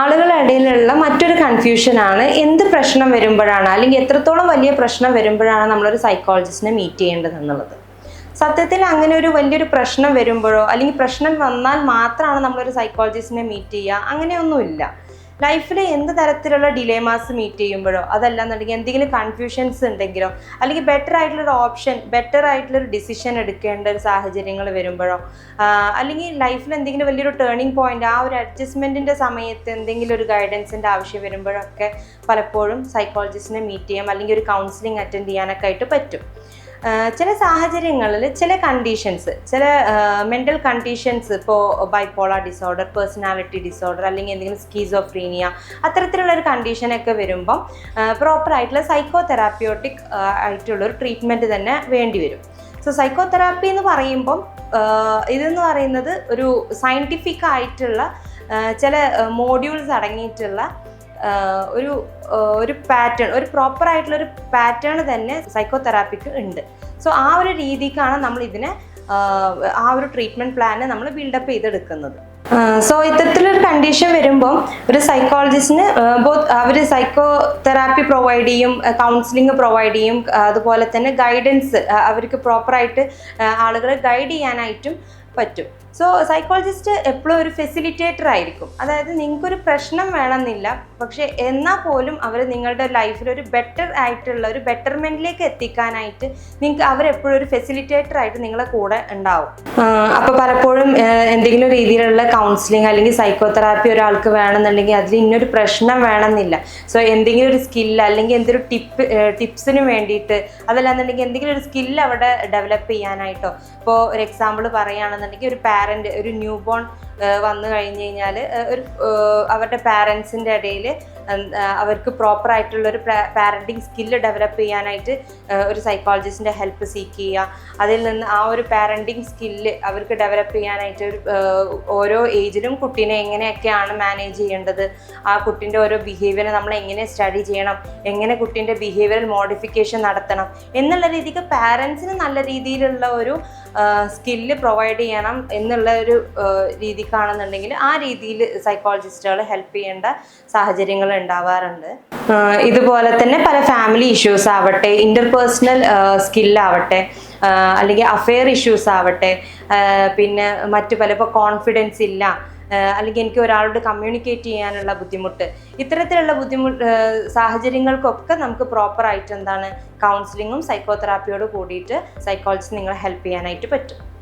ആളുകളുടെ ഇടയിലുള്ള മറ്റൊരു കൺഫ്യൂഷൻ ആണ്. എന്ത് പ്രശ്നം വരുമ്പോഴാണ് അല്ലെങ്കിൽ എത്രത്തോളം വലിയ പ്രശ്നം വരുമ്പോഴാണ് നമ്മളൊരു സൈക്കോളജിസ്റ്റിനെ മീറ്റ് ചെയ്യേണ്ടത് എന്നുള്ളത്. സത്യത്തിൽ അങ്ങനെ ഒരു വലിയൊരു പ്രശ്നം വരുമ്പോഴോ അല്ലെങ്കിൽ പ്രശ്നം വന്നാൽ മാത്രമാണ് നമ്മളൊരു സൈക്കോളജിസ്റ്റിനെ മീറ്റ് ചെയ്യുക അങ്ങനെയൊന്നുമില്ല. ലൈഫിൽ എന്ത് തരത്തിലുള്ള ഡിലേമാസ് മീറ്റ് ചെയ്യുമ്പോഴോ അതല്ലാന്നുണ്ടെങ്കിൽ എന്തെങ്കിലും കൺഫ്യൂഷൻസ് ഉണ്ടെങ്കിലോ അല്ലെങ്കിൽ ബെറ്റർ ആയിട്ടുള്ളൊരു ഓപ്ഷൻ ബെറ്റർ ആയിട്ടുള്ളൊരു ഡിസിഷൻ എടുക്കേണ്ട ഒരു സാഹചര്യങ്ങൾ വരുമ്പോഴോ അല്ലെങ്കിൽ ലൈഫിൽ എന്തെങ്കിലും വലിയൊരു ടേണിംഗ് പോയിന്റ് ആ ഒരു അഡ്ജസ്റ്റ്മെന്റിന്റെ സമയത്ത് എന്തെങ്കിലും ഒരു ഗൈഡൻസിന്റെ ആവശ്യം വരുമ്പോഴൊക്കെ പലപ്പോഴും സൈക്കോളജിസ്റ്റിനെ മീറ്റ് ചെയ്യാം അല്ലെങ്കിൽ ഒരു കൗൺസിലിംഗ് അറ്റൻഡ് ചെയ്യാനൊക്കെ ആയിട്ട് പറ്റും. ചില സാഹചര്യങ്ങളിൽ ചില കണ്ടീഷൻസ് ചില മെന്റൽ കണ്ടീഷൻസ് ഇപ്പോൾ ബൈപ്പോളാർ ഡിസോർഡർ പേഴ്സണാലിറ്റി ഡിസോർഡർ അല്ലെങ്കിൽ എന്തെങ്കിലും സ്കീസോഫ്രീനിയ അത്തരത്തിലുള്ള ഒരു കണ്ടീഷനൊക്കെ വരുമ്പം പ്രോപ്പർ ആയിട്ടുള്ള സൈക്കോ ആയിട്ടുള്ള ഒരു ട്രീറ്റ്മെന്റ് തന്നെ വേണ്ടി വരും. സോ സൈക്കോ തെറാപ്പി എന്ന് പറയുമ്പം ഇതെന്ന് പറയുന്നത് ഒരു സയന്റിഫിക് ആയിട്ടുള്ള ചില മോഡ്യൂൾസ് അടങ്ങിയിട്ടുള്ള ഒരു ഒരു പാറ്റേൺ ഒരു പ്രോപ്പർ ആയിട്ടുള്ള ഒരു പാറ്റേൺ തന്നെ സൈക്കോതെറാപ്പിക്ക് ഉണ്ട്. സോ ആ ഒരു രീതിക്കാണ് നമ്മൾ ഇതിനെ ആ ഒരു ട്രീറ്റ്മെന്റ് പ്ലാന് നമ്മൾ ബിൽഡപ്പ് ചെയ്തെടുക്കുന്നത്. സോ ഇത്തരത്തിലൊരു കണ്ടീഷൻ വരുമ്പോൾ ഒരു സൈക്കോളജിസ്റ്റിന് അവർ സൈക്കോ തെറാപ്പി പ്രൊവൈഡ് ചെയ്യും കൗൺസിലിംഗ് പ്രൊവൈഡ് ചെയ്യും അതുപോലെ തന്നെ ഗൈഡൻസ് അവർക്ക് പ്രോപ്പറായിട്ട് ആളുകളെ ഗൈഡ് ചെയ്യാനായിട്ടും പറ്റും. സോ സൈക്കോളജിസ്റ്റ് എപ്പോഴും ഒരു ഫെസിലിറ്റേറ്റർ ആയിരിക്കും. അതായത് നിങ്ങൾക്കൊരു പ്രശ്നം വേണമെന്നില്ല. പക്ഷേ എന്നാൽ പോലും അവർ നിങ്ങളുടെ ലൈഫിൽ ഒരു ബെറ്റർ ആയിട്ടുള്ള ഒരു ബെറ്റർമെന്റിലേക്ക് എത്തിക്കാനായിട്ട് നിങ്ങൾക്ക് അവരെപ്പോഴും ഒരു ഫെസിലിറ്റേറ്റർ ആയിട്ട് നിങ്ങളെ കൂടെ ഉണ്ടാവും. അപ്പോൾ പലപ്പോഴും എന്തെങ്കിലും രീതിയിലുള്ള കൗൺസിലിംഗ് അല്ലെങ്കിൽ സൈക്കോതെറാപ്പി ഒരാൾക്ക് വേണമെന്നുണ്ടെങ്കിൽ അതിൽ ഇന്നൊരു പ്രശ്നം വേണമെന്നില്ല. സോ എന്തെങ്കിലും ഒരു സ്കില്ല് അല്ലെങ്കിൽ എന്തൊരു ടിപ്പ് ടിപ്സിന് വേണ്ടിയിട്ട് അതല്ലാന്നുണ്ടെങ്കിൽ എന്തെങ്കിലും ഒരു സ്കില്ല് അവിടെ ഡെവലപ്പ് ചെയ്യാനായിട്ടോ. ഇപ്പോൾ ഒരു എക്സാമ്പിൾ പറയുകയാണെന്നുണ്ടെങ്കിൽ ഒരു പാരന്റ് ഒരു ന്യൂ ബോൺ വന്നു കഴിഞ്ഞ് കഴിഞ്ഞാൽ ഒരു അവരുടെ പാരൻസിന്റെ ഇടയിൽ അവർക്ക് ഒരു പാരന്റിങ് സ്കില്ല് ഡെവലപ്പ് ചെയ്യാനായിട്ട് ഒരു സൈക്കോളജിസ്റ്റിന്റെ ഹെൽപ്പ് സീക്ക് ചെയ്യുക. അതിൽ നിന്ന് ആ ഒരു പാരന്റിങ് സ്കില്ല് അവർക്ക് ഡെവലപ്പ് ചെയ്യാനായിട്ട് ഒരു ഓരോ ഏജിലും കുട്ടീനെ എങ്ങനെയൊക്കെയാണ് മാനേജ് ചെയ്യേണ്ടത്? ആ കുട്ടീന്റെ ഓരോ ബിഹേവിയർ നമ്മൾ എങ്ങനെ സ്റ്റഡി ചെയ്യണം? എങ്ങനെ കുട്ടീന്റെ ബിഹേവിയറൽ മോഡിഫിക്കേഷൻ നടത്തണം? എന്നുള്ള രീതിക്ക് പാരൻസിന് നല്ല രീതിയിലുള്ള ഒരു സ്കില്ല് പ്രൊവൈഡ് ചെയ്യണം എന്നുള്ള ഒരു രീതി രീതിക്കാണെന്നുണ്ടെങ്കിൽ ആ രീതിയിൽ സൈക്കോളജിസ്റ്റുകൾ ഹെൽപ്പ് ചെയ്യേണ്ട സാഹചര്യങ്ങൾ ഉണ്ടാവാറുണ്ട്. ഇതുപോലെ തന്നെ പല ഫാമിലി ഇഷ്യൂസ് ആവട്ടെ ഇന്റർപേഴ്സണൽ സ്കില്ലാവട്ടെ അല്ലെങ്കിൽ അഫെയർ ഇഷ്യൂസ് ആവട്ടെ പിന്നെ മറ്റു പല ഇപ്പോൾ കോൺഫിഡൻസ് ഇല്ല അല്ലെങ്കിൽ എനിക്ക് ഒരാളോട് കമ്മ്യൂണിക്കേറ്റ് ചെയ്യാനുള്ള ബുദ്ധിമുട്ട്. ഇത്തരത്തിലുള്ള ബുദ്ധിമുട്ട് സാഹചര്യങ്ങൾക്കൊക്കെ നമുക്ക് പ്രോപ്പറായിട്ട് എന്താണ് കൗൺസിലിങ്ങും സൈക്കോതെറാപ്പിയോട് കൂടിയിട്ട് സൈക്കോളജിസ്റ്റ് നിങ്ങളെ ഹെൽപ്പ് ചെയ്യാനായിട്ട് പറ്റും.